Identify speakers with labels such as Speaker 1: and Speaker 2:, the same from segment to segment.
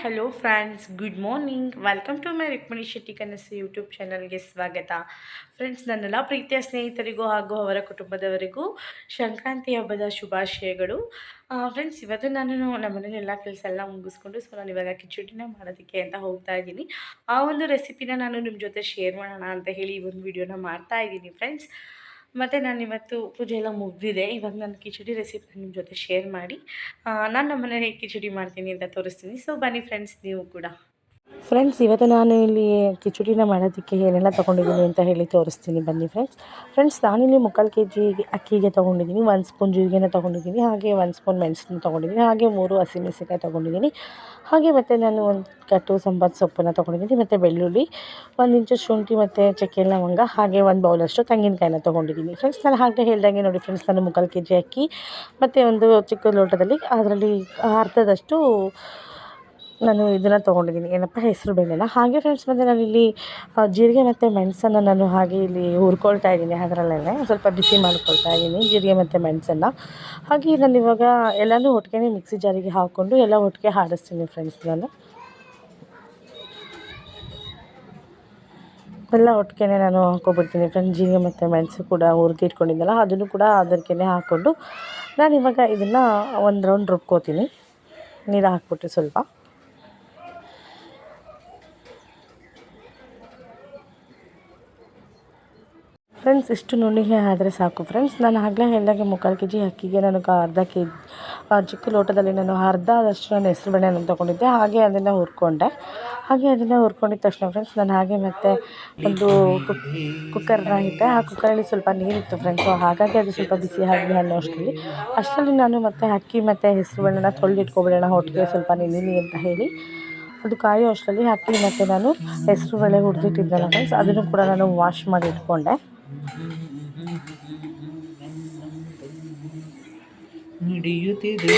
Speaker 1: Hello friends good morning welcome to my Rukmini Shetty ಕನಸು YouTube ಚಾನಲ್ಗೆ ಸ್ವಾಗತ. Friends ನನ್ನೆಲ್ಲ ಪ್ರೀತಿಯ ಸ್ನೇಹಿತರಿಗೂ ಹಾಗೂ ಅವರ ಕುಟುಂಬದವರಿಗೂ ಸಂಕ್ರಾಂತಿ ಹಬ್ಬದ ಶುಭಾಶಯಗಳು. ಫ್ರೆಂಡ್ಸ್ ಇವತ್ತು ನಾನು ನಮ್ಮ ಮನೇಲಿ ಎಲ್ಲ ಕೆಲಸ ಎಲ್ಲ ಮುಗಿಸ್ಕೊಂಡು ಸೊ ನಾನು ಇವಾಗ ಕಿಚಡಿನ ಮಾಡೋದಕ್ಕೆ ಅಂತ ಹೋಗ್ತಾ ಇದ್ದೀನಿ. ಆ ಒಂದು ರೆಸಿಪಿನ ನಾನು ನಿಮ್ಮ ಜೊತೆ ಶೇರ್ ಮಾಡೋಣ ಅಂತ ಹೇಳಿ ಈ ಒಂದು ವಿಡಿಯೋನ ಮಾಡ್ತಾ ಇದ್ದೀನಿ ಫ್ರೆಂಡ್ಸ್ ಮತ್ತು ನಾನು ಇವತ್ತು ಪೂಜೆ ಎಲ್ಲ ಮುಗಿದಿದೆ. ಇವಾಗ ನಾನು ಕಿಚಡಿ ರೆಸಿಪಿ ನಿಮ್ಮ ಜೊತೆ ಶೇರ್ ಮಾಡಿ. ನಾನು ನಮ್ಮ ಮನೇಲಿ ಕಿಚಡಿ ಮಾಡ್ತೀನಿ ಅಂತ ತೋರಿಸ್ತೀನಿ. ಸೊ ಬನ್ನಿ ಫ್ರೆಂಡ್ಸ್ ನೀವು ಕೂಡ. ಫ್ರೆಂಡ್ಸ್ ಇವತ್ತು ನಾನು ಇಲ್ಲಿ ಕಿಚಡಿನ ಮಾಡೋದಕ್ಕೆ ಏನೆಲ್ಲ ತೊಗೊಂಡಿದ್ದೀನಿ ಅಂತ ಹೇಳಿ ತೋರಿಸ್ತೀನಿ. ಬನ್ನಿ ಫ್ರೆಂಡ್ಸ್ ಫ್ರೆಂಡ್ಸ್ ನಾನಿಲ್ಲಿ ಮುಕ್ಕಾಲು ಕೆ ಜಿ ಅಕ್ಕಿಗೆ ತೊಗೊಂಡಿದ್ದೀನಿ. ಒಂದು ಸ್ಪೂನ್ ಜೀರಿಗೆನ ತೊಗೊಂಡಿದ್ದೀನಿ. ಹಾಗೆ ಒಂದು ಸ್ಪೂನ್ ಮೆಣಸನ್ನ ತೊಗೊಂಡಿದ್ದೀನಿ. ಹಾಗೆ ಮೂರು ಹಸಿಮೆಣಸಿನ್ಕಾಯಿ ತೊಗೊಂಡಿದ್ದೀನಿ. ಹಾಗೆ ಮತ್ತು ನಾನು ಒಂದು ಕಟ್ಟು ಸಂಬಾರ ಸೊಪ್ಪನ್ನು ತೊಗೊಂಡಿದ್ದೀನಿ. ಮತ್ತು ಬೆಳ್ಳುಳ್ಳಿ, ಒಂದು ಇಂಚು ಶುಂಠಿ ಮತ್ತು ಚಕ್ಕೆ ಲವಂಗ, ಹಾಗೆ ಒಂದು ಬೌಲಷ್ಟು ತೆಂಗಿನಕಾಯಿನ ತೊಗೊಂಡಿದ್ದೀನಿ. ಫ್ರೆಂಡ್ಸ್ ನಾನು ಹಾಗೆ ಹೇಳ್ದಂಗೆ ನೋಡಿ ಫ್ರೆಂಡ್ಸ್ ನಾನು ಮುಕ್ಕಾಲು ಕೆ ಜಿ ಅಕ್ಕಿ, ಮತ್ತು ಒಂದು ಚಿಕ್ಕ ಲೋಟದಲ್ಲಿ ಅದರಲ್ಲಿ ಅರ್ಧದಷ್ಟು ನಾನು ಇದನ್ನು ತೊಗೊಂಡಿದ್ದೀನಿ. ಏನಪ್ಪ, ಹೆಸರು ಬೇಳೆನ ಹಾಗೆ ಫ್ರೆಂಡ್ಸ್ ಮತ್ತು ನಾನಿಲ್ಲಿ ಜೀರಿಗೆ ಮತ್ತು ಮೆಣಸನ್ನು ನಾನು ಹಾಗೆ ಇಲ್ಲಿ ಹುರ್ಕೊಳ್ತಾ ಇದ್ದೀನಿ ಅದರಲ್ಲೇ ಸ್ವಲ್ಪ ಬಿಸಿ ಮಾಡ್ಕೊಳ್ತಾ ಇದ್ದೀನಿ, ಜೀರಿಗೆ ಮತ್ತು ಮೆಣಸನ್ನು. ಹಾಗೆ ನಾನು ಇವಾಗ ಎಲ್ಲನೂ ಒಟ್ಟಿಗೆ ಮಿಕ್ಸಿ ಜಾರಿಗೆ ಹಾಕ್ಕೊಂಡು ಎಲ್ಲ ಒಟ್ಟಿಗೆ ಹಾಡಿಸ್ತೀನಿ ಫ್ರೆಂಡ್ಸ್ ನಾನು. ಎಲ್ಲ ಒಟ್ಟಿಗೆ ನಾನು ಹಾಕ್ಕೊಬಿಡ್ತೀನಿ ಫ್ರೆಂಡ್ಸ್ ಜೀರಿಗೆ ಮತ್ತು ಮೆಣಸು ಕೂಡ ಹುರಿದು ಇಟ್ಕೊಂಡಿದ್ದೆನಲ್ಲ ಅದನ್ನು ಕೂಡ ಅದಕ್ಕೆ ಹಾಕ್ಕೊಂಡು ನಾನು ಇವಾಗ ಇದನ್ನು ಒಂದು ರೌಂಡ್ ರುಬ್ಕೋತೀನಿ. ನೀರು ಹಾಕ್ಬಿಟ್ಟು ಸ್ವಲ್ಪ. ಫ್ರೆಂಡ್ಸ್ ಇಷ್ಟು ನುಣ್ಣಗೆ ಆದರೆ ಸಾಕು. ಫ್ರೆಂಡ್ಸ್ ನಾನು ಆಗಲೇ ಹೇಳಿದಾಗೆ ಮುಕ್ಕಾಲು ಕೆ ಜಿ ಅಕ್ಕಿಗೆ ನಾನು ಅರ್ಧ ಕೆ ಚಿಕ್ಕ ಲೋಟದಲ್ಲಿ ನಾನು ಅರ್ಧದಷ್ಟು ನಾನು ಹೆಸ್ರು ನಾನು ತೊಗೊಂಡಿದ್ದೆ. ಹಾಗೆ ಅದನ್ನು ಹುರ್ಕೊಂಡೆ. ಹಾಗೆ ಅದನ್ನು ಹುರ್ಕೊಂಡಿದ್ದ ತಕ್ಷಣ ಫ್ರೆಂಡ್ಸ್ ನಾನು ಹಾಗೆ ಮತ್ತೆ ಒಂದು ಕುಕ್ ಕುಕ್ಕರ್ನ ಇಟ್ಟೆ. ಆ ಕುಕ್ಕರಲ್ಲಿ ಸ್ವಲ್ಪ ನೀರಿತ್ತು ಫ್ರೆಂಡ್ಸ್ ಹಾಗಾಗಿ ಅದು ಸ್ವಲ್ಪ ಬಿಸಿ ಆಗಲಿ ಅನ್ನೋ ಅಷ್ಟರಲ್ಲಿ ಅಷ್ಟರಲ್ಲಿ ನಾನು ಮತ್ತೆ ಅಕ್ಕಿ ಮತ್ತು ಹೆಸರು ಬೇಳೆನ ತೊಳೆದಿಟ್ಕೊಬಿಡೋಣ ಒಟ್ಟಿಗೆ ಸ್ವಲ್ಪ ನೀನಿ ಅಂತ ಹೇಳಿ. ಅದು ಕಾಯೋ ಅಷ್ಟರಲ್ಲಿ ಅಕ್ಕಿ ಮತ್ತು ನಾನು ಹೆಸರು ಬೇಳೆ ಹುರಿದಿಟ್ಟಿದ್ದೆನಲ್ಲ ಫ್ರೆಂಡ್ಸ್ ಅದನ್ನು ಕೂಡ ನಾನು ವಾಶ್ ಮಾಡಿ ಇಟ್ಕೊಂಡೆ.
Speaker 2: ನಡೆಯುತ್ತಿದೆ.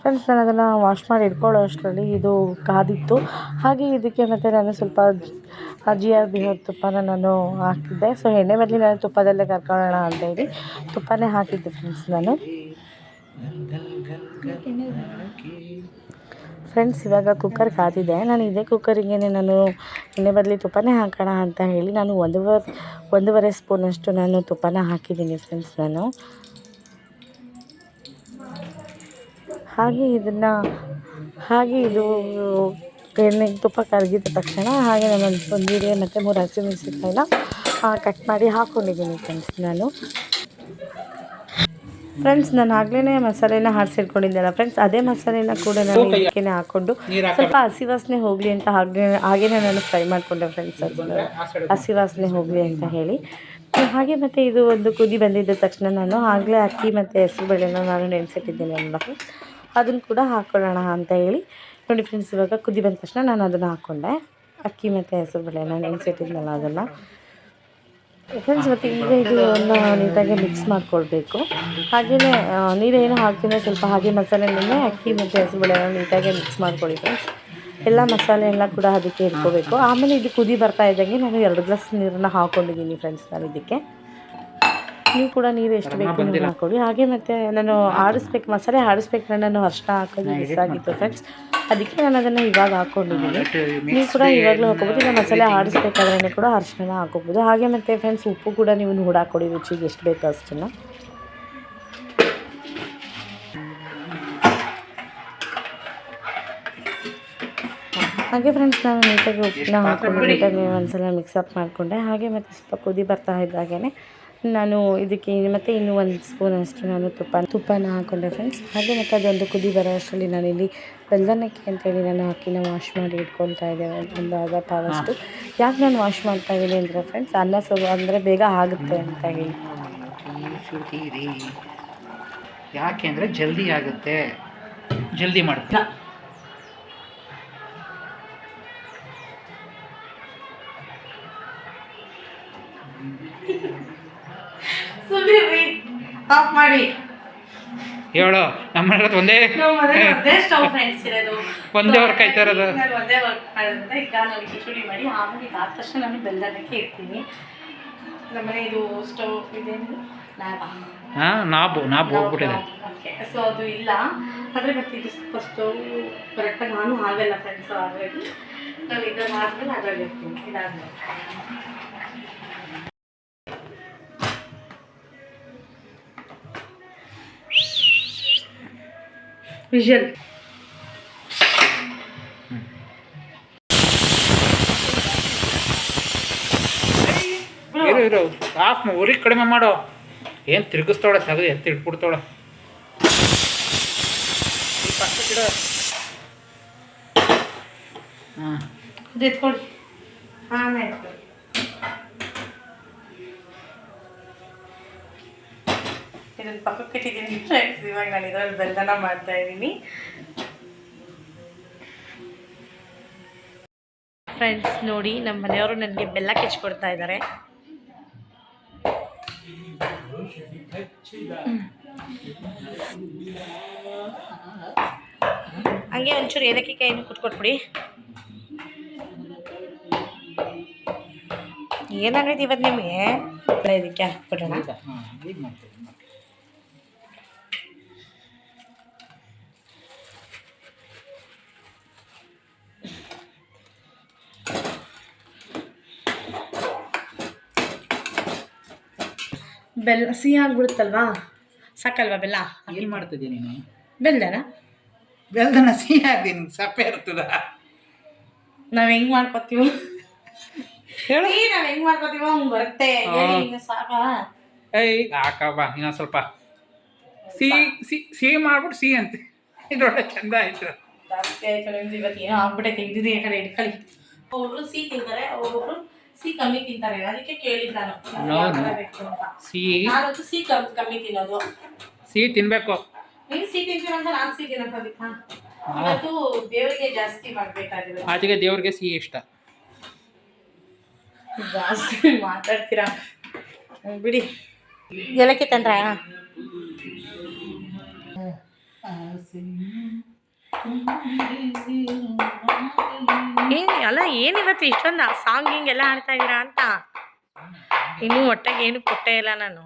Speaker 1: ಫ್ರೆಂಡ್ಸ್ ನಾನು ಅದನ್ನು ವಾಶ್ ಮಾಡಿ ಇಟ್ಕೊಳ್ಳೋ ಅಷ್ಟರಲ್ಲಿ ಇದು ಕಾದಿತ್ತು. ಹಾಗೆ ಇದಕ್ಕೆ ಮತ್ತು ನಾನು ಸ್ವಲ್ಪ ಜಿ ಆರ್ ತುಪ್ಪನ ನಾನು ಹಾಕಿದ್ದೆ. ಸೊ ಎಣ್ಣೆ ಬದಲಿ ನಾನು ತುಪ್ಪದಲ್ಲೇ ಕರ್ಕೊಳ್ಳೋಣ ಅಂತ ಹೇಳಿ ತುಪ್ಪನೇ ಹಾಕಿದ್ದೆ ಫ್ರೆಂಡ್ಸ್ ನಾನು. ಫ್ರೆಂಡ್ಸ್ ಇವಾಗ ಕುಕ್ಕರ್ ಕಾದಿದೆ. ನಾನು ಇದೇ ಕುಕ್ಕರಿಗೆ ನಾನು ಎಣ್ಣೆ ಬದಲಿ ತುಪ್ಪನೇ ಹಾಕೋಣ ಅಂತ ಹೇಳಿ ನಾನು ಒಂದೂವರೆ ಒಂದೂವರೆ ಸ್ಪೂನಷ್ಟು ನಾನು ತುಪ್ಪನ ಹಾಕಿದ್ದೀನಿ ಫ್ರೆಂಡ್ಸ್ ನಾನು. ಹಾಗೆ ಇದನ್ನು, ಹಾಗೆ ಇದು, ಎಣ್ಣೆ, ತುಪ್ಪ ಕರಗಿದ ತಕ್ಷಣ ಹಾಗೆ ನಾನು ಒಂದು ಜೀರಿಗೆ ಮತ್ತು ಮೂರು ಹಸಿಮೆಣಸಿನ್ಕಾಯಿನ ಕಟ್ ಮಾಡಿ ಹಾಕ್ಕೊಂಡಿದ್ದೀನಿ ಫ್ರೆಂಡ್ಸ್ ನಾನು. ಫ್ರೆಂಡ್ಸ್ ನಾನು ಆಗ್ಲೇ ಮಸಾಲೆನ ಹಾರಿಸಿಟ್ಕೊಂಡಿದ್ದೆಲ್ಲ ಫ್ರೆಂಡ್ಸ್ ಅದೇ ಮಸಾಲೆನ ಕೂಡ ನಾನು ಇದಕ್ಕೆ ಹಾಕ್ಕೊಂಡು ಸ್ವಲ್ಪ ಹಸಿ ವಾಸನೆ ಹೋಗಲಿ ಅಂತ ಹಾಗೆ ಹಾಗೇನೆ ನಾನು ಫ್ರೈ ಮಾಡಿಕೊಂಡೆ ಫ್ರೆಂಡ್ಸ್ ಹಸಿ ವಾಸನೆ ಹೋಗಲಿ ಅಂತ ಹೇಳಿ. ಹಾಗೆ ಮತ್ತು ಇದು ಒಂದು ಕುದಿ ಬಂದಿದ್ದ ತಕ್ಷಣ ನಾನು ಆಗಲೇ ಅಕ್ಕಿ ಮತ್ತು ಹೆಸರು ಬೇಳೆನ ನಾನು ನೆನೆಸಿಟ್ಟಿದ್ದೀನಿ ಅಲ್ವಾ ಅದನ್ನು ಕೂಡ ಹಾಕ್ಕೊಳ್ಳೋಣ ಅಂತ ಹೇಳಿ. ನೋಡಿ ಫ್ರೆಂಡ್ಸ್ ಇವಾಗ ಕುದಿ ಬಂದ ತಕ್ಷಣ ನಾನು ಅದನ್ನು ಹಾಕ್ಕೊಂಡೆ ಅಕ್ಕಿ ಮತ್ತು ಹೆಸರು ಬೇಳೆನ ನೆನೆಸಿಟ್ಟಿದ್ನಲ್ಲ ಅದನ್ನು. ಫ್ರೆಂಡ್ಸ್ ಮತ್ತು ಈಗ ಇದನ್ನು ನೀಟಾಗಿ ಮಿಕ್ಸ್ ಮಾಡ್ಕೊಳ್ಬೇಕು. ಹಾಗೆಯೇ ನೀರೇನು ಹಾಕ್ತೀನಿ ಸ್ವಲ್ಪ ಹಾಗೆ ಮಸಾಲೆನೇ ಅಕ್ಕಿ ಮತ್ತು ಹೆಸರುಬೇಳೆನ ನೀಟಾಗಿ ಮಿಕ್ಸ್ ಮಾಡ್ಕೊಳ್ಳಿ ಫ್ರೆಂಡ್ಸ್ ಎಲ್ಲ ಮಸಾಲೆ ಎಲ್ಲ ಕೂಡ ಅದಕ್ಕೆ ಇಟ್ಕೋಬೇಕು. ಆಮೇಲೆ ಇದು ಕುದಿ ಬರ್ತಾ ಇದ್ದಂಗೆ ನಾನು ಎರಡು ಗ್ಲಾಸ್ ನೀರನ್ನು ಹಾಕ್ಕೊಂಡಿದ್ದೀನಿ ಫ್ರೆಂಡ್ಸ್ ನಾನು ಇದಕ್ಕೆ ನೀವು ಕೂಡ ನೀರು ಎಷ್ಟು ಬೇಕು ನೀವು ಹಾಕೊಳ್ಳಿ. ಹಾಗೆ ಮತ್ತು ನಾನು ಆಡಿಸ್ಬೇಕು ಮಸಾಲೆ ಆಡಿಸ್ಬೇಕು ನಾನು ಅರ್ಶನ ಹಾಕೋದು ಮಿಸ್ ಆಗಿತ್ತು ಫ್ರೆಂಡ್ಸ್ ಅದಕ್ಕೆ ನಾನು ಅದನ್ನು ಇವಾಗ ಹಾಕ್ಕೊಂಡಿದ್ದೀನಿ ನೀವು ಕೂಡ ಇವಾಗಲೂ ಹಾಕೋಬೋದು ಇಲ್ಲ ಮಸಾಲೆ ಆಡಿಸ್ಬೇಕಾದ್ರೆ ಕೂಡ ಅರ್ಶನ ಹಾಕೋಬೋದು ಹಾಗೆ ಮತ್ತು ಫ್ರೆಂಡ್ಸ್ ಉಪ್ಪು ಕೂಡ ನೀವು ನೋಡಿ ಹಾಕ್ಕೊಡಿ ರುಚಿಗೆ ಎಷ್ಟು ಬೇಕು ಅಷ್ಟನ್ನು. ಹಾಗೆ ಫ್ರೆಂಡ್ಸ್ ನಾನು ನೀಟಾಗಿ ಉಪ್ಪನ್ನ ಹಾಕೊಂಡು ನೀಟಾಗಿ ಒಂದ್ಸಲ ಮಿಕ್ಸಪ್ ಮಾಡಿಕೊಂಡೆ. ಹಾಗೆ ಮತ್ತೆ ಸ್ವಲ್ಪ ಕುದಿ ಬರ್ತಾ ಇದ್ದಾಗೇ ನಾನು ಇದಕ್ಕೆ ಮತ್ತು ಇನ್ನೂ ಒಂದು ಸ್ಪೂನ್ ಅಷ್ಟು ನಾನು ತುಪ್ಪ, ತುಪ್ಪನ ಹಾಕ್ಕೊಂಡೆ ಫ್ರೆಂಡ್ಸ್ ಹಾಗೆ ಮತ್ತು ಅದೊಂದು ಕುದಿ ಬರೋ ಅಷ್ಟರಲ್ಲಿ ನಾನಿಲ್ಲಿ ಬೆಲ್ಲನಕ್ಕೆ ಅಂತೇಳಿ ನಾನು ಅಕ್ಕಿನ ವಾಶ್ ಮಾಡಿ ಇಟ್ಕೊಳ್ತಾ ಇದ್ದೇವೆ. ಒಂದು ಅರ್ಧ ಪಾವಷ್ಟು. ಯಾಕೆ ನಾನು ವಾಶ್ ಮಾಡ್ತಾ ಇದ್ದೀನಿ ಅಂದರೆ ಫ್ರೆಂಡ್ಸ್ ಅನ್ನ ಸ್ವಲ್ಪ ಅಂದರೆ ಬೇಗ ಆಗುತ್ತೆ ಅಂತ ಹೇಳಿ.
Speaker 2: ಯಾಕೆ ಅಂದರೆ ಜಲ್ದಿ ಆಗುತ್ತೆ. ಜಲ್ದಿ ಮಾಡುತ್ತೆ
Speaker 1: ಆಫ್ ಮಾಡಿ.
Speaker 2: ಹೇಳು ನಮ್ಮ ಮನೆ ಒಂದೇ
Speaker 1: ಒಂದೇ ಸ್ಟವ್ ಫ್ರೆಂಡ್ಸ್ ಇರೋದು.
Speaker 2: ಒಂದೇ ವರ್ಕ್ ಆಯ್ತಾ ಇರೋದು?
Speaker 1: ಒಂದೇ ವರ್ಕ್ ಮಾಡೋದ್ರಿಂದ ಈಗ ನಾನು ಕಿಚಡಿ ಮಾಡಿ ಆಮೇಲೆ ಇದಾದ ತಕ್ಷಣ ನಾನು ಬೆಲ್ಲದಕ್ಕೆ ಇಡ್ತೀನಿ. ನಮ್ಮನೆ ಇದು ಸ್ಟವ್ ಇದೆ ಲಾಭ
Speaker 2: ಹಾಂ ನಾಬು ನಾಬು ಹೋಗ್ಬಿಟ್ಟಿದೆ.
Speaker 1: ಓಕೆ ಸೊ ಅದು ಇಲ್ಲ. ಆದರೆ ಮತ್ತೆ ಇದು ಸ್ವಲ್ಪ ಸ್ಟವ್ ಕರೆಕ್ಟಾಗಿ ನಾನು ಆಗಲ್ಲ ಫ್ರೆಂಡ್ಸ್ ಹಾಗಾಗಿ ನಾನು ಇದನ್ನು ಆದ್ಮೇಲೆ ಅದ್ರಲ್ಲಿ ಇರ್ತೀನಿ ಇದಾದ್ಮೇಲೆ. ವಿಷಲ್
Speaker 2: ಇರು ಇರು. ಆಫ್ ಊರಿಗೆ ಕಡಿಮೆ ಮಾಡೋ. ಏನು ತಿರುಗಿಸ್ತಾಳೆ ತೆಗೆದು ಎತ್ತಿ ಇಟ್ಬಿಡ್ತಾಳೆ. ಹಾಂ
Speaker 1: ಎತ್ಕೊಳ್ಳಿ ಆಮೇಲೆ. ಇದನ್ನು ಪಕ್ಕಕ್ಕೆ ಇಟ್ಟಿದ್ದೀನಿ ಫ್ರೆಂಡ್ಸ್ ಇವಾಗ ನಾನು ಇದರಲ್ಲಿ ಬೆಲ್ಲನ ಮಾಡ್ತಾ ಇದ್ದೀನಿ. ಫ್ರೆಂಡ್ಸ್ ನೋಡಿ ನಮ್ಮ ಮನೆಯವರು ನನಗೆ ಬೆಲ್ಲ ಕೆಚ್ಕೊಡ್ತಾ ಇದ್ದಾರೆ ಹಂಗೆ ಒಂಚೂರು ಏಲಕ್ಕಿ ಕೈನು ಕುಟ್ಕೊಟ್ಬಿಡಿ. ಏನಾಗೈತೆ ಇವತ್ತು ನಿಮಗೆ? ಇದಕ್ಕೆ ಹಾಕ್ಬಿಡೋಣ. ಬೆಲ್ಲ ಸಿಹಿ ಆಗ್ಬಿಡುತ್ತಲ್ವಾ? ಸಾಕಲ್ವಾ ಬೆಲ್ಲ?
Speaker 2: ಏನು ಮಾಡ್ತಿದ್ದೀನಿ ನೀನು?
Speaker 1: ಬೆಲ್ಲನ
Speaker 2: ಬೆಲ್ದನ ಸಿಹಿ ಆಗ್ತೀನಿ ಸಪ್ಪೆ ಇರ್ತದ.
Speaker 1: ನಾವ್ ಹೆಂಗ್ ಮಾಡ್ಕೊತೀವೋ?
Speaker 2: ಹೇಳು.
Speaker 1: ನಾವ್ ಹೆಂಗ್ ಮಾಡ್ಕೊತೀವೋ ಹಂಗ್ ಬರುತ್ತೆ. ಹೇಳಿ ಇನ್ನು ಸಾಕಾ?
Speaker 2: ಏಯ್. ಹಾಕಬ್ಬ ಇನ್ನೊಂದು ಸ್ವಲ್ಪ. ಸಿಹಿ ಸಿಹಿ ಸಿಹಿ ಮಾಡ್ಬಿಟ್ಟು ಸಿಹಿ ಅಂತ. ಇದೊಳ್ಳೆ ಚಂದ ಆಯ್ತು.
Speaker 1: ಜಾಸ್ತಿ ಆಯ್ತು ನಿಮ್ದು ಇವತ್ತು ಏನೋ ಆಗ್ಬಿಟ್ಟೈತೆ ಇದ್ದಿದ್ದು ಈ ಕಡೆ ಇಟ್ಕೊಳ್ಳಿ. ಒಬ್ರು ಸಿಹಿ ತಿಂತಾರೆ ಒಬ್ಬೊಬ್ರು ಸಿಹಿ ಕಮ್ಮಿ ತಿಂತಾರೆ. ಅದಕ್ಕೆ ಕೇಳಿದ್ ನಾನು.
Speaker 2: ನಾನು- ಸಿಹಿ?
Speaker 1: ನಾನಂತೂ ಸಿಹಿ ಕಮ್ಮಿ ಕಮ್ಮಿ ತಿನ್ನೋದು.
Speaker 2: ಸಿಹಿ ತಿನ್ಬೇಕು.
Speaker 1: ನೀವು ಸಿಹಿ ತಿಂತೀರಂತ ನಾನು ಸಿಹಿ ತಿನ್ನೋದಕ್ಕೆ ಇವತ್ತು ದೇವರಿಗೆ ಜಾಸ್ತಿ ಮಾಡ್ಬೇಕಾಗಿದೆ
Speaker 2: ಆಚೆಗೆ ದೇವರಿಗೆ ಸಿಹಿ ಇಷ್ಟ.
Speaker 1: ಜಾಸ್ತಿ ಮಾತಾಡ್ತೀರಾ? ಬಿಡಿ. ಏಲಕ್ಕಿ ತಂದ್ರ? ಏನು ಅಲ್ಲ, ಏನಿವತ್ತು ಇಷ್ಟೊಂದು ಸಾಂಗ್ ಹಿಂಗೆಲ್ಲ ಹಾಡ್ತಾ ಇದ್ದೀರಾ ಅಂತ? ಇನ್ನೂ ಒಟ್ಟಾಗಿ ಏನು ಕೊಟ್ಟೇ ಇಲ್ಲ ನಾನು.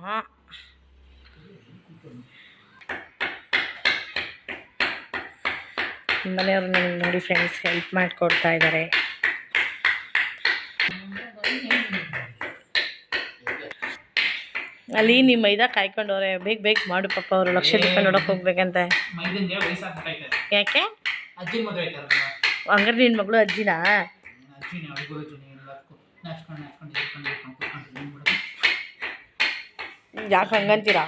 Speaker 1: ಮನೆಯವ್ರು ನನಗೆ ನೋಡಿ ಫ್ರೆಂಡ್ಸ್ ಹೆಲ್ಪ್ ಮಾಡಿಕೊಡ್ತಾ ಇದ್ದಾರೆ ಅಲ್ಲಿ ನೀವು ಮೈದಾ ಕಾಯ್ಕೊಂಡವ್ರೆ, ಬೇಗ ಬೇಗ ಮಾಡು ಪಾಪ, ಅವರು ಲಕ್ಷ ರೂಪಾಯಿ ನೋಡೋಕೆ ಹೋಗ್ಬೇಕಂತೆ. ಯಾಕೆ
Speaker 2: ಅಜ್ಜಿ ಮದುವೆ ಆಯ್ತಾರಲ್ಲ
Speaker 1: ಹಂಗಾರೆ ನಿನ್ನ ಮಗಳು ಅಜ್ಜಿನಾ
Speaker 2: ಅಜ್ಜಿನೇ ಅವ್ರಿಗೂ ಅಜ್ಜಿನೇ ಎಲ್ಲದಕ್ಕೂ ನಾಚ್ಕೊಂಡು ನಾಚ್ಕೊಂಡು ಇಟ್ಕೊಂಡು ಇಟ್ಕೊಂಡು ಕೂತ್ಕೊಂಡು ಏನು ಮಾಡೋದು
Speaker 1: ಯಾಕೆ ಹಂಗಂತೀರಾ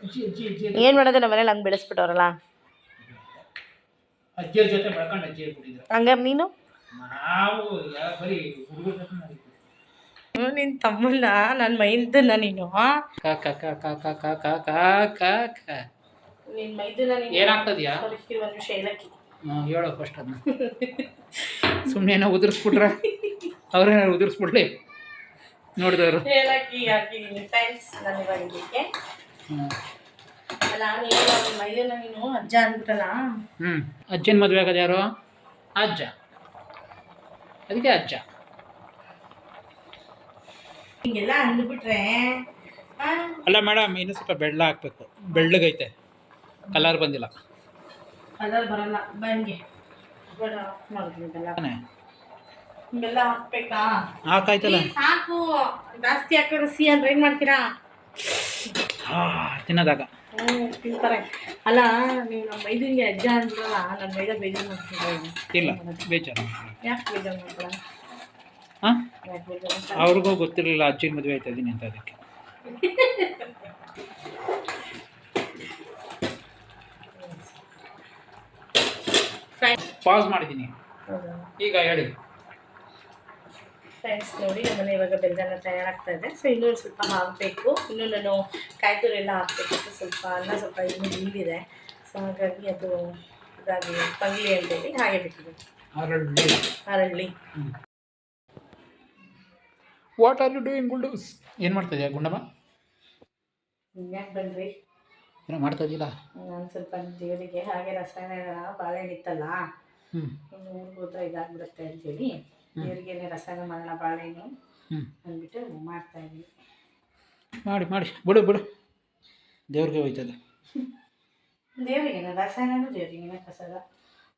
Speaker 2: ಅಜ್ಜಿ ಅಜ್ಜಿ ಅಜ್ಜಿ
Speaker 1: ಏನು ಮಾಡೋದು ನಮ್ಮ ಮನೇಲಿ ಹಂಗೆ ಬೆಳೆಸ್ಬಿಟ್ಟವ್ರಲ್ಲ
Speaker 2: ಅಜ್ಜಿಯರ ಜೊತೆ ಬೆಳ್ಕೊಂಡು ಅಜ್ಜಿ ಹೇಳ್ಬಿಟ್ಟಿದ್ರು
Speaker 1: ಹಂಗಾರೆ ನೀನು
Speaker 2: ನಾವು ಯಾವ ಬರೀ ಹುಡುಗರ ಜೊತೆ ಮಾಡಿದ್ವಿ
Speaker 1: ಹ್ಞೂ ನಿನ್ನ ತಮ್ಮನ್ನ ನನ್ನ ಮೈದನ್ನ ನೀನು
Speaker 2: ಕ ಕ ಕ ಕ ಕ ಕ ಕ ಕ ಕ ಕ
Speaker 1: ನಿನ್ನ ಮೈದನ್ನ ನೀನು
Speaker 2: ಏನಾಗ್ತದ್ಯಾ?
Speaker 1: ಒಂದು ನಿಮಿಷ ಏಲಕ್ಕಿ
Speaker 2: ಹ್ಞೂ ಹೇಳೋ ಫಸ್ಟ್ ಅದನ್ನ ಸುಮ್ಮನೆ ಏನೋ ಉದುರಿಸ್ಬಿಟ್ರೆ? ಅವ್ರೇನಾರು ಉದುರಿಸ್ಬಿಡ್ಲಿ. ನೋಡಿದವರು.
Speaker 1: ಏಲಕ್ಕಿ ಹಾಕಿದ್ದೀನಿ ಫ್ರೆಂಡ್ಸ್ ನನ್ನ ಇವಾಗ ಇದಕ್ಕೆ ನೀನು ನನ್ನ ನೀನು ಅಜ್ಜ ಅಂದ್ಬಿಟ್ಟಲ್ಲ
Speaker 2: ಹ್ಞೂ ಅಜ್ಜನ ಮದುವೆ ಆಗೋದು ಯಾರು? ಅಜ್ಜ. ಅದಕ್ಕೆ ಅಜ್ಜ.
Speaker 1: ಹಿಂಗೆಲ್ಲ ಅಂದ್ಬಿಟ್ರೆ
Speaker 2: ಅಲ್ಲ ಮೇಡಮ್ ಇನ್ನೂ ಸ್ವಲ್ಪ ಬೆಳ್ಳ ಹಾಕ್ಬೇಕು. ಬೆಳ್ಳಗೈತೆ. ಕಲರ್ ಬಂದಿಲ್ಲ.
Speaker 1: ಕಲರ್ ಬರಲ್ಲ. ಬಂಗೆ ಬೆಲ್ಲ ಬೆಲ್ಲ ಹಾಕ್ಬೇಕಾ?
Speaker 2: ಹಾಕಾಯ್ತಲ್ಲ?
Speaker 1: ಸಾಕು. ಜಾಸ್ತಿ ಹಾಕಿದ್ರೆ ಸಿ ಅಂದ್ರೆ ಏನು ಮಾಡ್ತೀರಾ?
Speaker 2: ತಿನ್ನೋದಾಗ.
Speaker 1: ತಿಂತಾರೆ. ಅಲ್ಲ ನೀವು ನಮ್ಮ ಮೈದಂಗೆ ಅಜ್ಜ ಅಂದ್ರಲ್ಲ ನನ್ನ ಮೈದ ಬೇಜಾರು ಮಾಡ್ತೀನಿ
Speaker 2: ಇಲ್ಲ ಬೇಜಾರು.
Speaker 1: ಯಾಕೆ ಬೇಜಾರು ಮಾಡ್ತೀರಾ?
Speaker 2: ಹಾಂ? ಅವ್ರಿಗೂ ಗೊತ್ತಿರಲಿಲ್ಲ ಅಜ್ಜಿನ ಮದುವೆ ಆಯ್ತಾ ಇದೀನಿ ಅಂತ ಅದಕ್ಕೆ. ಪಾಸ್ ಮಾಡಿದ್ದೀನಿ ಈಗ ಹೇಳಿ.
Speaker 1: ಫ್ರೆಂಡ್ಸ್ ನೋಡಿ ನಮ್ಮನೆ ಇವಾಗ ಬೆಲ್ಲನ ತಯಾರಾಗ್ತಾ ಇದೆ. ಸೊ ಇನ್ನೂ ಸ್ವಲ್ಪ ಹಾಕಬೇಕು. ಇನ್ನೂ ನಾನು ಕಾಯಿ ಹಾಕ್ಬೇಕು ಎಲ್ಲ ಹಾಕಬೇಕು. ಸೊ ಸ್ವಲ್ಪ ಅನ್ನ ಸ್ವಲ್ಪ ಇನ್ನೂ ನೀರಿದೆ. ಸೊ ಹಾಗಾಗಿ ಅದು ಇದಾಗಿ ಪಂಗ್ಲಿ ಅಂತೇಳಿ ಹಾಗೆ ಬಿಟ್ಟಿದೆ.
Speaker 2: ಅರಳ್ಳಿ.
Speaker 1: ಅರಳ್ಳಿ.
Speaker 2: ವಾಟ್ ಆರ್ ಯು ಡೂಯಿಂಗ್ ಗುಂಡು ಏನು ಮಾಡ್ತಾ ಇದೆಯಾ ಗುಂಡಮ್ಮ?
Speaker 1: ಯಾಕೆ ಬಂದ್ರಿ?
Speaker 2: ಏನೋ ಮಾಡ್ತಾ ಇದೆಯಲ್ಲ
Speaker 1: ನಾನು ಸ್ವಲ್ಪ ದೇವರಿಗೆ ಹಾಗೆ ರಸಾಯನ ಬಾಳೆಹಣ್ಣು ಇತ್ತಲ್ಲ
Speaker 2: ಹ್ಞೂ
Speaker 1: ಇನ್ನು ಊರಿಗೆ ಹೋದ್ರೆ ಇದಾಗ್ಬಿಡುತ್ತೆ ಅಂತೇಳಿ ದೇವರಿಗೆ ರಸಾಯನ ಮಾಡೋಣ ಬಾಳೆಹಣ್ಣು
Speaker 2: ಹ್ಞೂ
Speaker 1: ಅಂದ್ಬಿಟ್ಟು ಮಾಡ್ತಾ ಇದ್ದೀನಿ.
Speaker 2: ಮಾಡಿ ಮಾಡಿ. ಬಿಡು ಬಿಡು. ದೇವ್ರಿಗೆ ಹೋಯ್ತದೆ.
Speaker 1: ದೇವರಿಗೆ ರಸಾಯನನೂ ದೇವರಿಗೆ ಕಸದ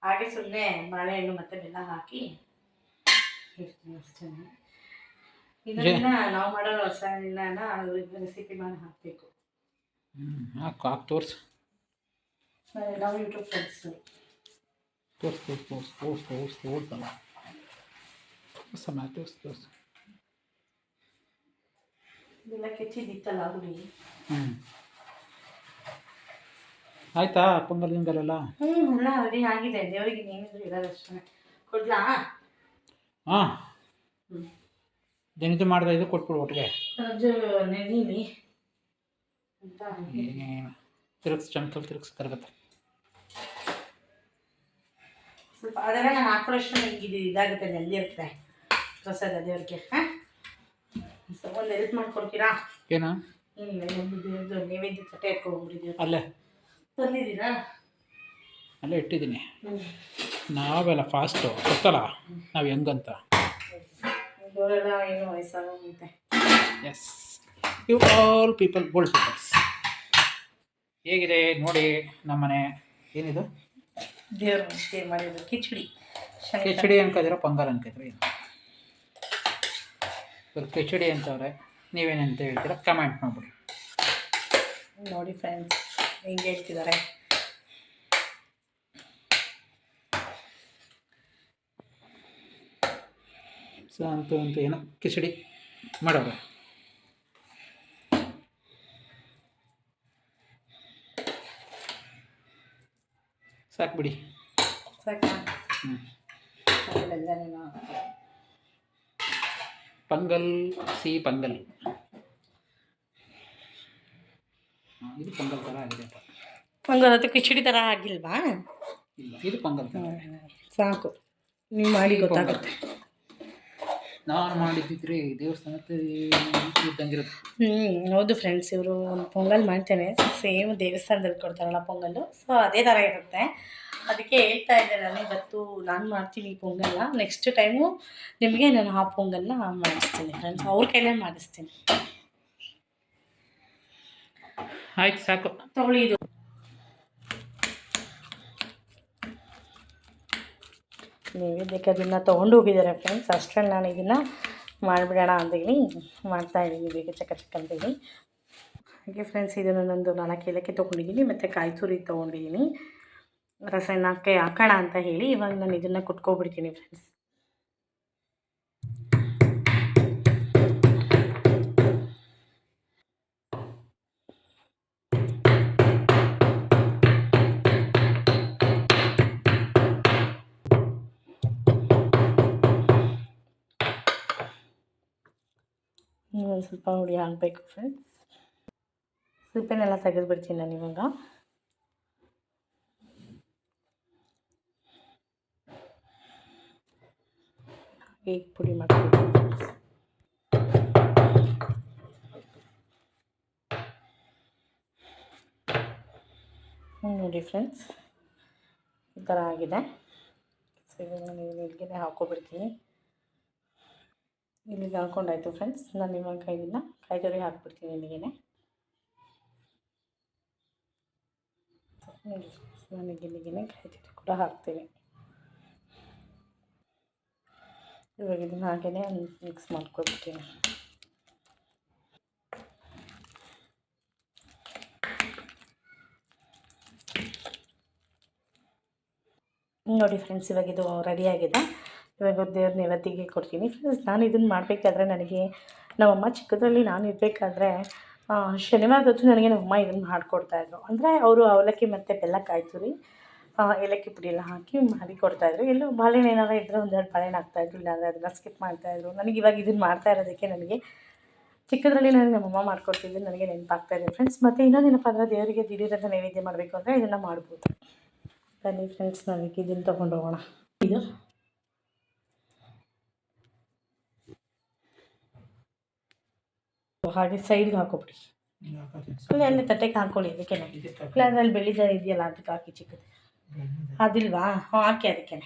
Speaker 1: ಹಾಗೆ ಸುಮ್ಮನೆ ಬಾಳೆಹಣ್ಣು ಮತ್ತು ಬೆಲ್ಲ ಹಾಕಿ ಇಡ್ತೀನಿ ಅಷ್ಟೇ. ಇದನ್ನ ನಾವು ಮಾಡೋ ರಸಾಯನ ಅವ್ರಿಗೆ ರೆಸಿಪಿ ಮಾಡಿ ಹಾಕಬೇಕು.
Speaker 2: ಹಾಕು ಹಾಕಿ ತೋರ್ಸು.
Speaker 1: ನಾವು ಯೂಟ್ಯೂಬ್ ಫ್ರೆಂಡ್ಸು
Speaker 2: ತೋರ್ಸು ತೋರ್ಸು ತೋರ್ಸು ತೋರ್ಸು ತೋರ್ಸು ತೋರ್ಸಲ್ಲ. ತೋರ್ಸಮ್ಮ ತೋರ್ಸು ತೋರ್ಸು.
Speaker 1: ಇದೆಲ್ಲ ಕೆಚ್ಚಿದಿತ್ತಲ್ಲ ಹುಳಿ
Speaker 2: ಹ್ಞೂ ಆಯ್ತಾ ಪೊಂಗಲ್ ಗಿಂಗಲೆಲ್ಲ?
Speaker 1: ಹ್ಞೂ ಎಲ್ಲ ರೆಡಿ ಆಗಿದೆ. ದೇವರಿಗೆ ಏನಿದ್ರು ಇರೋದಷ್ಟೇ ಕೊಡ್ಲಾ?
Speaker 2: ಹಾಂ.
Speaker 1: ಹ್ಞೂ
Speaker 2: ಜನಿತ ಮಾಡಿದ ಇದು ಕೊಟ್ಬಿಡು ಒಟ್ಟಿಗೆ. ನೆನೀನಿ ತಿರುಗಿಸ್ ಚಮಕಲ್ ತಿರುಗಿಸ್ ಕರಗತ್ತೆ
Speaker 1: ಸ್ವಲ್ಪ ಅದೆಲ್ಲ ನಾನು ಹಾಕೊಳ್ಳೋಷ್ಟು ನನಗೆ ಇದು ಇದಾಗುತ್ತೆ ಜಲ್ದಿ ಇರುತ್ತೆ. ಪ್ರಸಾದ ದೇವ್ರಿಗೆ ಹಾಂ? ಒಂದು ಹೆಲ್ಪ್ ಮಾಡ್ಕೊಡ್ತೀರಾ?
Speaker 2: ಏನು?
Speaker 1: ಏನಿಲ್ಲ ಒಂದು ದೇವ್ರದ್ದು ನೈವೇದ್ಯ ತಟ್ಟೆ ಎತ್ಕೊಂಡ್ಬಿಟ್ಟಿದ್ದೀವಿ.
Speaker 2: ಅಲ್ಲೇ.
Speaker 1: ತಂದಿದ್ದೀರಾ?
Speaker 2: ಅಲ್ಲೇ ಇಟ್ಟಿದ್ದೀನಿ. ನಾವೆಲ್ಲ ಫಾಸ್ಟು ಗೊತ್ತಲ್ಲ? ನಾವು ಹೆಂಗಂತ?
Speaker 1: ಏನು ವಯಸ್ಸಾಗುತ್ತೆ
Speaker 2: as you all people gold peoples ಹೇಗಿದೆ? ನೋಡಿ ನಮ್ಮನೆ. ಏನಿದು?
Speaker 1: ದೇವ್ರ ಸೇರ್ ಮಾಡಿದ್ರು. ಕಿಚಡಿ.
Speaker 2: ಕಿಚಡಿ ಅನ್ಕೋದಿರ ಪೊಂಗಲ್ ಅನ್ಕೋದ್ರಿ ಇವ್ರು ಕಿಚಡಿ ಅಂತವ್ರೆ. ನೀವೇನಂತ ಹೇಳ್ತೀರಾ? ಕಮೆಂಟ್ ಮಾಡ್ಬಿಡಿ.
Speaker 1: ನೋಡಿ ಫ್ರೆಂಡ್ಸ್ ಹೆಂಗೆ ಹೇಳ್ತಿದ್ದಾರೆ?
Speaker 2: ಸೊ ಅಂತೂ ಅಂತೂ ಏನೋ ಕಿಚಡಿ ಮಾಡೋರು ಸಾಕು ಬಿಡಿ.
Speaker 1: ಸಾಕಾ?
Speaker 2: ಹ್ಞೂ ಪಂಗಲ್ ಸಿ ಪಂಗಲ್. ಇದು ಪೊಂಗಲ್ ಥರ ಆಗಿದೆ ಪಂಗಲ್
Speaker 1: ಅದು ಕಿಚಡಿ ಥರ ಆಗಿಲ್ವಾ?
Speaker 2: ಇಲ್ಲ ಇದು ಪೊಂಗಲ್ ಥರ
Speaker 1: ಸಾಕು. ನೀವು ಮಾಡಿ ಗೊತ್ತಾಗುತ್ತೆ.
Speaker 2: ನಾನು ಮಾಡಿದ್ದಿದ್ರೆ ದೇವಸ್ಥಾನಕ್ಕೆ ಇದ್ದಂಗಿರುತ್ತೆ.
Speaker 1: ಹ್ಞೂ ಹೌದು ಫ್ರೆಂಡ್ಸ್ ಇವರು ಒಂದು ಪೊಂಗಲ್ ಮಾಡ್ತೇನೆ ಸೇಮ್ ದೇವಸ್ಥಾನದಲ್ಲಿ ಕೊಡ್ತಾರಲ್ಲ ಪೊಂಗಲ್ಲು. ಸೊ ಅದೇ ಥರ ಇರುತ್ತೆ. ಅದಕ್ಕೆ ಹೇಳ್ತಾ ಇದ್ದೆ ನಾನು ಇವತ್ತು ನಾನು ಮಾಡ್ತೀನಿ ಪೊಂಗಲ್ನ. ನೆಕ್ಸ್ಟ್ ಟೈಮು ನಿಮಗೆ ನಾನು ಆ ಪೊಂಗಲ್ನ ಮಾಡಿಸ್ತೀನಿ ಫ್ರೆಂಡ್ಸ್ ಅವ್ರ ಕೈಲೇ ಮಾಡಿಸ್ತೀನಿ.
Speaker 2: ಆಯ್ತು ಸಾಕು.
Speaker 1: ತಗೊಳ್ಳಿ ಇದು. ನೈವೇದ್ಯಕ್ಕೆ ಅದನ್ನು ತೊಗೊಂಡು ಹೋಗಿದ್ದಾರೆ ಫ್ರೆಂಡ್ಸ್ ಅಷ್ಟರಲ್ಲಿ ನಾನು ಇದನ್ನು ಮಾಡಿಬಿಡೋಣ ಅಂತೀನಿ ಮಾಡ್ತಾ ಇದ್ದೀನಿ. ಬೇಗ ಚಕ್ಕ ಚಕ್ಕ ಅಂತೇಳಿ ಹಾಗೆ ಫ್ರೆಂಡ್ಸ್ ಇದನ್ನು ನಂದು ನಾಲ್ಕು ಏಲಕ್ಕಿ ತೊಗೊಂಡಿದ್ದೀನಿ. ಮತ್ತು ಕಾಯಿ ತುರಿ ತೊಗೊಂಡಿದ್ದೀನಿ. ರಸಾಯನಕ್ಕೆ ಹಾಕೋಣ ಅಂತ ಹೇಳಿ ಇವಾಗ ನಾನು ಇದನ್ನು ಕುಟ್ಕೊಬಿಡ್ತೀನಿ ಫ್ರೆಂಡ್ಸ್ ಒಂದು ಸ್ವಲ್ಪ ಹುಳಿ ಹಾಕಬೇಕು ಫ್ರೆಂಡ್ಸ್ ಸಿಪ್ಪೆನೆಲ್ಲ ತೆಗೆದುಬಿಡ್ತೀನಿ ನಾನು ಇವಾಗ ಹಾಗೆ ಈಗ ಪುಡಿ ಮಾಡ್ಕೊಳ್ತೀನಿ ಫ್ರೆಂಡ್ಸ್ ನೋಡಿ ಫ್ರೆಂಡ್ಸ್ ಈ ಥರ ಆಗಿದೆ ಸೊ ಇವಾಗ ನಾನು ಇಲ್ಲಿಗೆ ಹಾಕ್ಕೊಬಿಡ್ತೀನಿ ಇಲ್ಲಿಗೆ ಹಾಕ್ಕೊಂಡಾಯ್ತು ಫ್ರೆಂಡ್ಸ್ ನಾನು ಇವಾಗ ಇದನ್ನು ಕಾಯಿ ತುರಿ ಹಾಕ್ಬಿಡ್ತೀನಿ ಇಲ್ಲಿಗೆ ನನಗೆ ಇಲ್ಲಿಗೆ ಕಾಯಿ ತುರಿ ಕೂಡ ಹಾಕ್ತೀನಿ. ಇವಾಗ ಇದನ್ನು ಹಾಗೆಯೇ ಮಿಕ್ಸ್ ಮಾಡ್ಕೊಬಿಡ್ತೀನಿ ನೋಡಿ ಫ್ರೆಂಡ್ಸ್ ಇವಾಗ ಇದು ರೆಡಿಯಾಗಿದೆ ಇವಾಗ ದೇವ್ರ ನೈವೇದ್ಯಕ್ಕೆ ಕೊಡ್ತೀನಿ. ಫ್ರೆಂಡ್ಸ್ ನಾನು ಇದನ್ನು ಮಾಡಬೇಕಾದ್ರೆ ನನಗೆ ನಮ್ಮಮ್ಮ ಚಿಕ್ಕದ್ರಲ್ಲಿ ನಾನು ಇರಬೇಕಾದ್ರೆ ಶನಿವಾರದ ಹೊತ್ತು ನನಗೆ ನಮ್ಮಮ್ಮ ಇದನ್ನು ಮಾಡಿಕೊಡ್ತಾಯಿದ್ರು ಅಂದರೆ ಅವರು ಅವಲಕ್ಕಿ ಮತ್ತು ಬೆಲ್ಲ ಕಾಯ್ತುರಿ ಏಲಕ್ಕಿ ಪುಡಿ ಎಲ್ಲ ಹಾಕಿ ಮಾಡಿ ಕೊಡ್ತಾಯಿದ್ರು ಎಲ್ಲೋ ಬಾಳೆಹಣ್ಣು ಏನಾರ ಇದ್ದರೆ ಒಂದೆರಡು ಬಾಳೆಹಣ್ಣು ಹಾಕ್ತಾಯಿದ್ರು ಇಲ್ಲಾಂದರೆ ಅದನ್ನು ಸ್ಕಿಪ್ ಮಾಡ್ತಾಯಿದ್ರು ನನಗೆ ಇವಾಗ ಇದನ್ನು ಮಾಡ್ತಾ ಇರೋದಕ್ಕೆ ನನಗೆ ಚಿಕ್ಕದ್ರಲ್ಲಿ ನನಗೆ ನಮ್ಮಮ್ಮ ಮಾಡಿಕೊಡ್ತಿದ್ದು ನನಗೆ ನೆನಪಾಗ್ತಾಯಿದೆ ಫ್ರೆಂಡ್ಸ್ ಮತ್ತು ಇನ್ನೊಂದೇನಪ್ಪ ಅಂದರೆ ದೇವರಿಗೆ ದಿಢೀರಂತ ನೈವೇದ್ಯ ಮಾಡಬೇಕು ಅಂದರೆ ಇದನ್ನು ಮಾಡ್ಬೋದು. ಬನ್ನಿ ಫ್ರೆಂಡ್ಸ್ ನಾವೀಗ ಇದನ್ನು ತೊಗೊಂಡು ಹೋಗೋಣ. ಇದು ಹಾಗೆ ಸೈಡ್ಗೆ ಹಾಕೊಬಿಡಿ. ಸುಮ್ಮನೆ ಅಲ್ಲೇ ತಟ್ಟೆಗೆ ಹಾಕೊಳ್ಳಿ ಅದಕ್ಕೆ. ಬೆಳ್ಳಿ ಜಾರ ಇದೆಯಲ್ಲ ಅದಕ್ಕೆ ಹಾಕಿ ಚಿಕ್ಕದು. ಅದಿಲ್ವಾ? ಹಾಂ ಹಾಕಿ ಅದಕ್ಕೆ.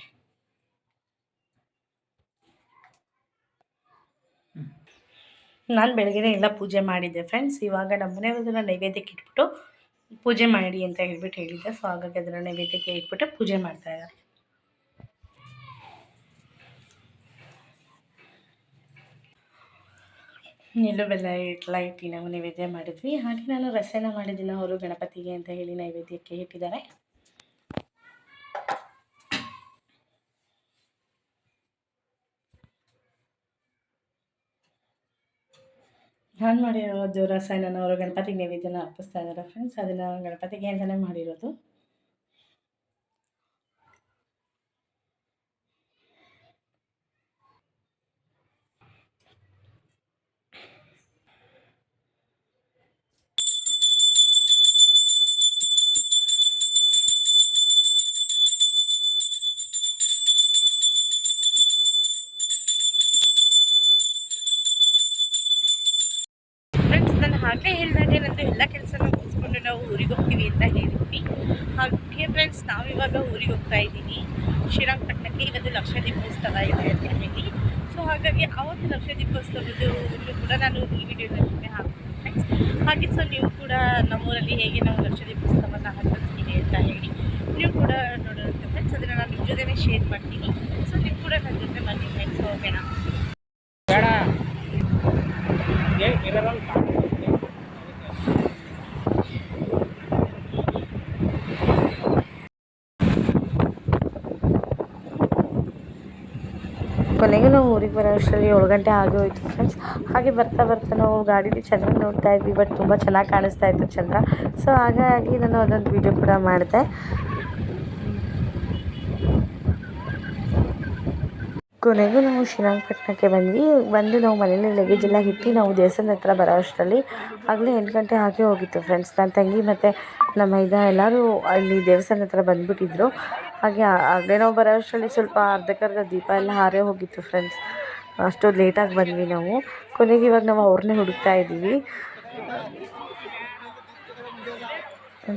Speaker 1: ನಾನು ಬೆಳಗ್ಗೆನೇ ಎಲ್ಲ ಪೂಜೆ ಮಾಡಿದ್ದೆ ಫ್ರೆಂಡ್ಸ್ ಇವಾಗ ನಮ್ಮ ಮನೆಯವ್ರನ್ನ ನೈವೇದ್ಯಕ್ಕೆ ಇಟ್ಬಿಟ್ಟು ಪೂಜೆ ಮಾಡಿ ಅಂತ ಹೇಳ್ಬಿಟ್ಟು ಹೇಳಿದ್ದೆ. ಸೊ ಹಾಗಾಗಿ ಅದನ್ನು ನೈವೇದ್ಯಕ್ಕೆ ಇಟ್ಬಿಟ್ಟು ಪೂಜೆ ಮಾಡ್ತಾ ಇದ್ದಾರೆ ಎಲ್ಲೂ ಬೆಲ್ಲ ಇಟ್ಲ ಇಟ್ಟು ನಾವು ನೈವೇದ್ಯ ಮಾಡಿದ್ವಿ. ಹಾಗೆ ನಾನು ರಸನ ಮಾಡಿದ್ದೀನಿ. ಅವರು ಗಣಪತಿಗೆ ಅಂತ ಹೇಳಿ ನೈವೇದ್ಯಕ್ಕೆ ಇಟ್ಟಿದ್ದಾರೆ. ನಾನು ಮಾಡಿರೋದು ರಸಾಯನ ಅವರು ಗಣಪತಿಗೆ ನೈವೇದ್ಯನ ಅರ್ಪಿಸ್ತಾ ಇದ್ದಾರೆ ಫ್ರೆಂಡ್ಸ್ ಅದನ್ನು ಗಣಪತಿಗೆ ಅಂತಲೇ ಮಾಡಿರೋದು. ಹಾಗೆ ಹೇಳಿದಾಗೆ ನಂದು ಎಲ್ಲ ಕೆಲಸನ ಮುಗಿಸ್ಕೊಂಡು ನಾವು ಊರಿಗೆ ಹೋಗ್ತೀವಿ ಅಂತ ಹೇಳಿದ್ವಿ. ಹಾಗೆ ಫ್ರೆಂಡ್ಸ್ ನಾವಿವಾಗ ಊರಿಗೆ ಹೋಗ್ತಾ ಇದ್ದೀವಿ. ಶ್ರೀರಂಗಪಟ್ಟಣಕ್ಕೆ ಇವತ್ತು ಲಕ್ಷ ದೀಪೋತ್ಸವ ಇದೆ ಅಂತ ಹೇಳಿ. ಸೊ ಹಾಗಾಗಿ ಅವತ್ತು ಲಕ್ಷ ದೀಪೋತ್ಸವದ್ದು ಕೂಡ ನಾನು ಈ ವಿಡಿಯೋದಲ್ಲಿ ಹಾಕ್ತೀನಿ ಫ್ರೆಂಡ್ಸ್ ಹಾಗೆ ಸೊ ನೀವು ಕೂಡ ನಮ್ಮೂರಲ್ಲಿ ಹೇಗೆ ನಾವು ಲಕ್ಷ ದೀಪೋತ್ಸವನ ಆಚರಿಸ್ತೀವಿ ಅಂತ ಹೇಳಿ ನೀವು ಕೂಡ ನೋಡೋದಂತೆ ಫ್ರೆಂಡ್ಸ್ ಅದನ್ನು ನಾನು ನಿಮ್ಮ ಜೊತೆನೇ ಶೇರ್ ಮಾಡ್ತೀನಿ. ಸೊ ನೀವು ಕೂಡ ನನ್ನ ಜೊತೆ ಬನ್ನಿ ಫ್ರೆಂಡ್ಸ್ ಹೋಗೋಣ
Speaker 2: ಬೇಡ ಏ ಮಿರರಲ್ಲಿ ಕಾಣಿಸುತ್ತೆ
Speaker 1: ಕೊನೆಗೆ ನಾವು ಊರಿಗೆ ಬರೋ ಅಷ್ಟರಲ್ಲಿ ಏಳು ಗಂಟೆ ಆಗಿ ಹೋಯಿತು ಫ್ರೆಂಡ್ಸ್ ಹಾಗೆ ಬರ್ತಾ ಬರ್ತಾ ನಾವು ಗಾಡೀಲಿ ಚಂದ್ರ ನೋಡ್ತಾ ಇದ್ವಿ ಬಟ್ ತುಂಬ ಚೆನ್ನಾಗಿ ಕಾಣಿಸ್ತಾ ಇತ್ತು ಚಂದ್ರ. ಸೊ ಹಾಗಾಗಿ ನಾನು ಅದೊಂದು ವಿಡಿಯೋ ಕೂಡ ಮಾಡಿದೆ. ಕೊನೆಗೂ ನಾವು ಶ್ರೀರಂಗಪಟ್ಟಣಕ್ಕೆ ಬಂದ್ವಿ. ಬಂದು ನಾವು ಮನೇಲಿ ಲಗೇಜ್ ಎಲ್ಲ ಇಟ್ಟು ನಾವು ದೇವಸ್ಥಾನದ ಹತ್ರ ಬರೋ ಅಷ್ಟರಲ್ಲಿ ಆಗಲೇ ಎಂಟು ಗಂಟೆ ಹಾಗೆ ಹೋಗಿತ್ತು ಫ್ರೆಂಡ್ಸ್ ನನ್ನ ತಂಗಿ ಮತ್ತು ನಮ್ಮ ಮೈದ ಎಲ್ಲರೂ ಅಲ್ಲಿ ದೇವಸ್ಥಾನ ಹತ್ರ ಬಂದುಬಿಟ್ಟಿದ್ರು. ಹಾಗೆ ನಾವು ಬರೋ ಅಷ್ಟರಲ್ಲಿ ಸ್ವಲ್ಪ ಅರ್ಧಕ್ಕರ್ಧ ದೀಪ ಎಲ್ಲ ಹಾರೇ ಹೋಗಿತ್ತು ಫ್ರೆಂಡ್ಸ್ ಅಷ್ಟೊಂದು ಲೇಟಾಗಿ ಬಂದ್ವಿ ನಾವು. ಕೊನೆಗೆ ಇವಾಗ ನಾವು ಅವ್ರನ್ನೇ ಹುಡುಕ್ತಾ ಇದ್ದೀವಿ.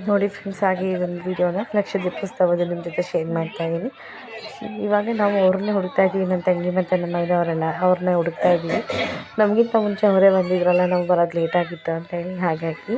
Speaker 1: ನೋಡಿ ಫ್ರೆಂಡ್ಸ್ ಆಗಿ ಇದೊಂದು ವಿಡಿಯೋನ ಲಕ್ಷ ದೀಪೋತ್ಸವದ ನಿಮ್ಮ ಜೊತೆ ಶೇರ್ ಮಾಡ್ತಾ ಇದ್ದೀನಿ. ಇವಾಗ ನಾವು ಅವ್ರನ್ನೇ ಹುಡುಕ್ತಾ ಇದ್ದೀವಿ. ನನ್ನ ತಂಗಿ ಮತ್ತು ನಮ್ಮ ಮೈದವರೆಲ್ಲ ಅವ್ರನ್ನೇ ಹುಡುಕ್ತಾ ಇದ್ದೀವಿ. ನಮಗಿಂತ ಮುಂಚೆ ಅವರೇ ಬಂದಿದ್ರಲ್ಲ, ನಾವು ಬರೋದು ಲೇಟಾಗಿತ್ತು ಅಂತ ಹೇಳಿ ಅಂತ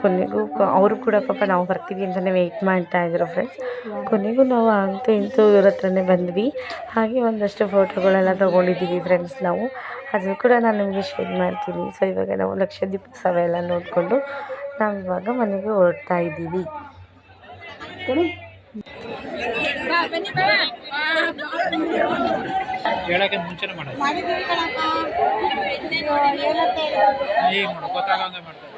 Speaker 1: ಕೊನೆಗೂ ಅವರು ಕೂಡ ಪಾಪ ನಾವು ಬರ್ತೀವಿ ಅಂತಲೇ ವೆಯ್ಟ್ ಮಾಡ್ತಾ ಇದ್ದರು ಫ್ರೆಂಡ್ಸ್ ಕೊನೆಗೂ ನಾವು ಅಂತೂ ಇಂತೂ ಇವ್ರ ಹತ್ರನೇ ಬಂದ್ವಿ. ಹಾಗೆ ಒಂದಷ್ಟು ಫೋಟೋಗಳೆಲ್ಲ ತೊಗೊಂಡಿದ್ದೀವಿ ಫ್ರೆಂಡ್ಸ್ ನಾವು. ಅದು ಕೂಡ ನಾನು ನಿಮಗೆ ಶೇರ್ ಮಾಡ್ತೀನಿ. ಸೊ ಇವಾಗ ನಾವು ಲಕ್ಷದೀಪ ದೀಪೋತ್ಸವ ಎಲ್ಲ ನೋಡಿಕೊಂಡು ನಾವು ಇವಾಗ ಮನೆಗೆ ಹೊರಡ್ತಾ ಇದ್ದೀವಿ.
Speaker 2: ಹೇಳೋಕ್ಕೆ ಮುಂಚೆನೇ ಮಾಡೋದು ಈಗ ನೋಡು ಗೊತ್ತಾಗಂಗೆ ಮಾಡ್ತಾರೆ.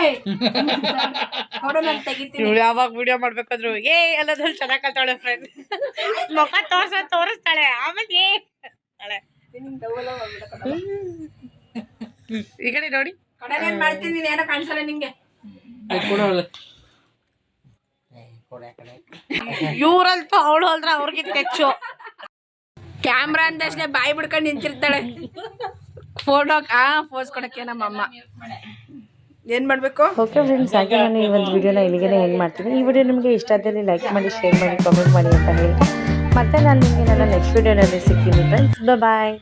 Speaker 2: ಇವಳು ಯಾವಾಗ ವಿಡಿಯೋ ಮಾಡ್ಬೇಕಾದ್ರು ಏ ಎಲ್ಲದ್ರಲ್ಲಿ ಚೆನ್ನಾಗಿ ಕಲ್ತಾಳೆ ಫ್ರೆಂಡ್ ಮುಖ ತೋರ್ಸ ತೋರಿಸ್ತಾಳೆ. ಆಮೇಲೆ ಏ ಅಂತಾಳೆ. ಈ ಕಡೆ ನೋಡಿ.
Speaker 3: ಮಾಡ್ತೀನಿ ನೀನ್ ಏನೋ ಕಾಣಿಸಲ್ಲ ನಿಂಗೆ
Speaker 1: ಇವ್ರಂತೂ ಅವಳು ಹೋದ್ರೆ ಅವ್ರಿಗಿಂತ ಹೆಚ್ಚು
Speaker 3: ಕ್ಯಾಮ್ರಾ ಅಂದಷ್ಟೇ ಬಾಯಿ ಬಿಡ್ಕೊಂಡು ನಿಂತಿರ್ತಾಳೆ. ಫೋಟೋ ಆ ಫೋಸ್ ಕೊಡಕ್ಕೆ ನಮ್ಮ ಅಮ್ಮ ಏನ್ ಮಾಡಬೇಕು?
Speaker 1: ಓಕೆ ಫ್ರೆಂಡ್ಸ್ ಹಾಗೆ ನಾನು ಈ ಒಂದು ವಿಡಿಯೋನ ಇಲ್ಲಿಗೆ ಹೆಂಗೆ ಮಾಡ್ತೀನಿ. ಈ ವಿಡಿಯೋ ನಿಮಗೆ ಇಷ್ಟ ಆದಲ್ಲಿ ಲೈಕ್ ಮಾಡಿ ಶೇರ್ ಮಾಡಿ ಕಮೆಂಟ್ ಮಾಡಿ ಅಂತ ಹೇಳಿ. ಮತ್ತೆ ನಾನು ನಿಮಗೆ ನನ್ನ ನೆಕ್ಸ್ಟ್ ವಿಡಿಯೋನಲ್ಲಿ ಸಿಗ್ತೀನಿ ಫ್ರೆಂಡ್ಸ್ ಬಾಯ್